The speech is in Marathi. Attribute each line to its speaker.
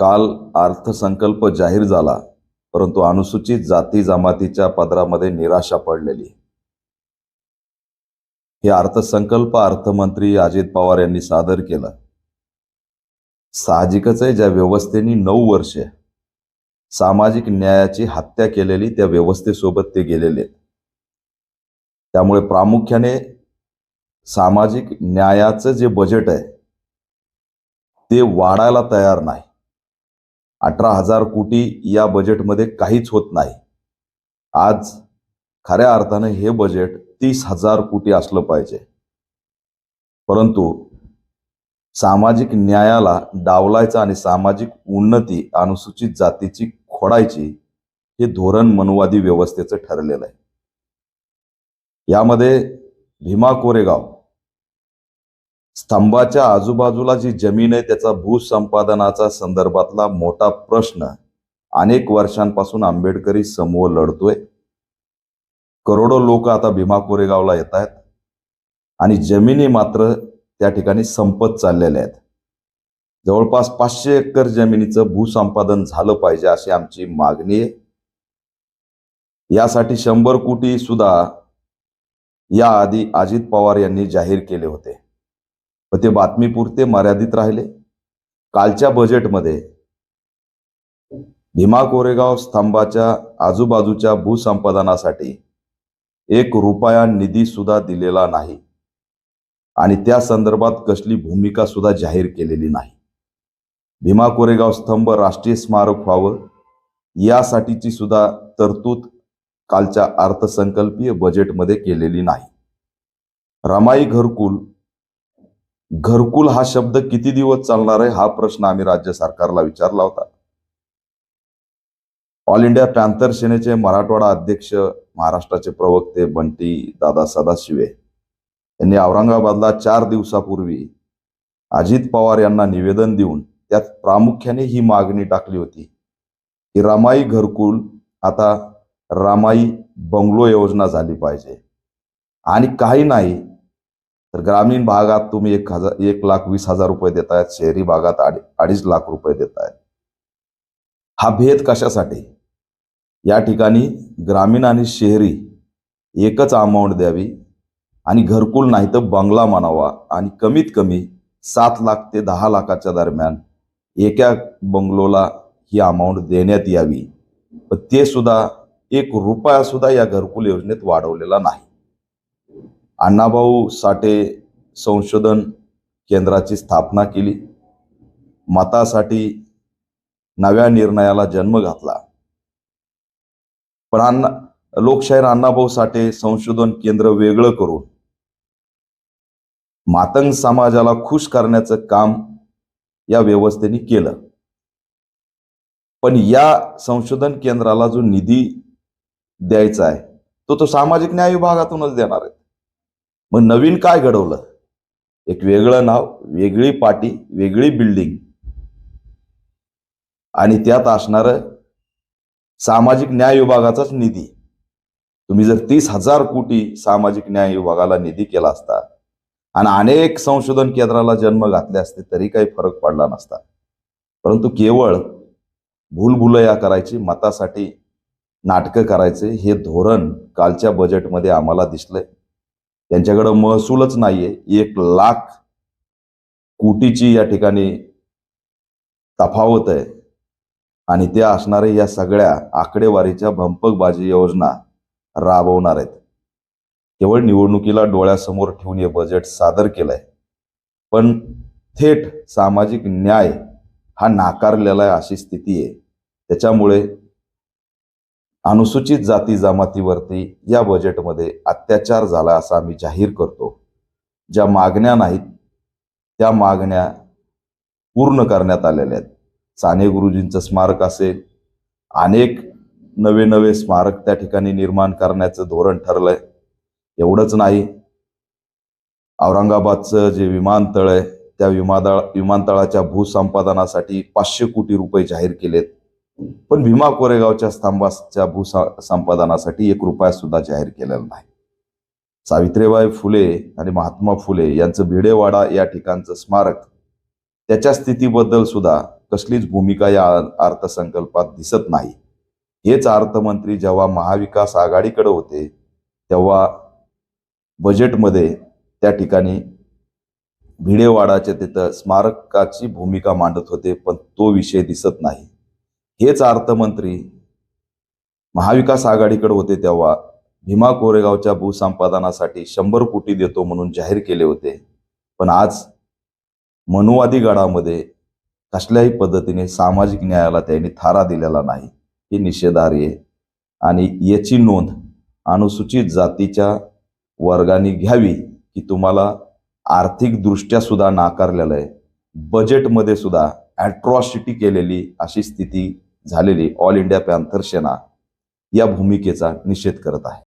Speaker 1: काल अर्थसंकल्प जाहीर झाला परंतु अनुसूचित जाती जमातीच्या पदरामध्ये निराशा पडलेली. हे अर्थसंकल्प अर्थमंत्री अजित पवार यांनी सादर केलं. साहजिकच आहे ज्या व्यवस्थेने नऊ वर्षे सामाजिक न्यायाची हत्या केलेली त्या व्यवस्थेसोबत ते गेलेले. आहेत. त्यामुळे प्रामुख्याने सामाजिक न्यायाचं जे बजेट आहे ते वाढायला तयार नाही. अठरा हजार कोटी या बजेटमध्ये काहीच होत नाही. आज खऱ्या अर्थानं हे बजेट तीस हजार कोटी असलं पाहिजे. परंतु सामाजिक न्यायाला डावलायचं आणि सामाजिक उन्नती अनुसूचित जातीची खोडायची हे धोरण मनुवादी व्यवस्थेचं ठरलेलं आहे. यामध्ये भीमा कोरेगाव स्तंभाच्या आजूबाजूला जी जमीन आहे त्याचा भूसंपादनाचा संदर्भातला मोठा प्रश्न अनेक वर्षांपासून आंबेडकरी समूह लढतोय. करोडो लोक आता भीमा कोरेगावला येत आहेत. आणि जमिनी मात्र त्या ठिकाणी संपत चाललेल्या आहेत. जवळपास पाचशे एकर जमिनीचं भूसंपादन झालं पाहिजे अशी आमची मागणी आहे. यासाठी शंभर कोटी सुद्धा याआधी अजित पवार यांनी जाहीर केले होते. व ते बातमीपुरते मर्यादित राहिले. कालच्या बजेटमध्ये भीमा कोरेगाव स्तंभाच्या आजूबाजूच्या भूसंपादनासाठी एक रुपया निधी सुद्धा दिलेला नाही. आणि त्या संदर्भात कसली भूमिका सुद्धा जाहीर केलेली नाही. भीमा कोरेगाव स्तंभ राष्ट्रीय स्मारक व्हावं यासाठीची सुद्धा तरतूद कालच्या अर्थसंकल्पीय बजेटमध्ये केलेली नाही. रमाई घरकुल घरकुल हा शब्द किती दिवस चालणार आहे हा प्रश्न आम्ही राज्य सरकारला विचारला होता. ऑल इंडिया पॅन्थर सेनेचे मराठवाडा अध्यक्ष महाराष्ट्राचे प्रवक्ते बंटी दादा सदाशिवे यांनी औरंगाबादला चार दिवसापूर्वी अजित पवार यांना निवेदन देऊन त्यात प्रामुख्याने ही मागणी टाकली होती की रामाई घरकुल आता रामाई बंगलो योजना झाली पाहिजे. आणि काही नाही तर ग्रामीण भागात तुम्ही एक हजार एक लाख वीस हजार रुपये देत आहेत शहरी भागात अडी अडीच लाख रुपये देत आहेत हा भेद कशासाठी? या ठिकाणी ग्रामीण आणि शहरी एकच अमाऊंट द्यावी आणि घरकुल नाही तर बंगला म्हणावा आणि कमीत कमी सात लाख ते दहा लाखाच्या दरम्यान एका बंगलोला ही अमाऊंट देण्यात यावी. पण ते सुद्धा एक रुपया सुद्धा या घरकुल योजनेत वाढवलेला नाही. अण्णाभाऊ साठे संशोधन केंद्राची स्थापना केली. मतासाठी नव्या निर्णयाला जन्म घातला. पण अण्णा लोकशाहीर अण्णाभाऊ साठे संशोधन केंद्र वेगळं करून मातंग समाजाला खुश करण्याचं काम या व्यवस्थेने केलं. पण या संशोधन केंद्राला जो निधी द्यायचा आहे तो तो सामाजिक न्याय विभागातूनच देणार आहे. मग नवीन काय घडवलं? एक वेगळं नाव वेगळी पाटी वेगळी बिल्डिंग आणि त्यात असणार सामाजिक न्याय विभागाचाच निधी. तुम्ही जर तीस हजार कोटी सामाजिक न्याय विभागाला निधी केला असता आणि अनेक संशोधन केंद्राला जन्म घातले असते तरी काही फरक पडला नसता. परंतु केवळ भूलभुलया करायची मतासाठी नाटकं करायचे हे धोरण कालच्या बजेटमध्ये आम्हाला दिसलंय. त्यांच्याकडं महसूलच नाहीये. एक लाख कोटीची या ठिकाणी तफावत आहे. आणि त्या असणाऱ्या या सगळ्या आकडेवारीच्या भंपकबाजी योजना राबवणार आहेत. केवळ निवडणुकीला डोळ्यासमोर ठेवून हे बजेट सादर केलंय. पण थेट सामाजिक न्याय हा नाकारलेला आहे अशी स्थिती आहे. त्याच्यामुळे अनुसूचित जाती जमातीवरती या बजेटमध्ये अत्याचार झाला असा आम्ही जाहीर करतो. ज्या मागण्या नाहीत त्या मागण्या पूर्ण करण्यात आलेल्या आहेत. साने गुरुजींचं स्मारक असेल अनेक नवे नवे स्मारक त्या ठिकाणी निर्माण करण्याचं धोरण ठरलंय. एवढंच नाही औरंगाबादचं जे विमानतळ आहे त्या विमादळ विमानतळाच्या भूसंपादनासाठी पाचशे कोटी रुपये जाहीर केलेत. पण भीमा कोरेगावच्या स्तंभाच्या भूसंपादनासाठी एक रुपया सुद्धा जाहीर केलेला नाही. सावित्रीबाई फुले आणि महात्मा फुले यांचं भिडेवाडा या ठिकाणचं स्मारक त्याच्या स्थितीबद्दल सुद्धा कसलीच भूमिका या अर्थसंकल्पात दिसत नाही. हेच अर्थमंत्री जेव्हा महाविकास आघाडीकडे होते तेव्हा बजेटमध्ये त्या ठिकाणी भिडेवाडाच्या तिथं स्मारकाची भूमिका मांडत होते पण तो विषय दिसत नाही. हेच अर्थमंत्री महाविकास आघाडीकडे होते तेव्हा भीमा कोरेगावच्या भूसंपादनासाठी शंभर कोटी देतो म्हणून जाहीर केले होते. पण आज मनुवादी गडामध्ये कसल्याही पद्धतीने सामाजिक न्यायाला त्यांनी थारा दिलेला नाही. ही निषेधार्य आणि याची नोंद अनुसूचित जातीच्या वर्गाने घ्यावी की तुम्हाला आर्थिकदृष्ट्या सुद्धा नाकारलेलं आहे. बजेटमध्ये सुद्धा ॲट्रॉसिटी केलेली अशी स्थिती झालेली ऑल इंडिया पॅन्थर सेना या भूमिकेचा निषेध करत आहे.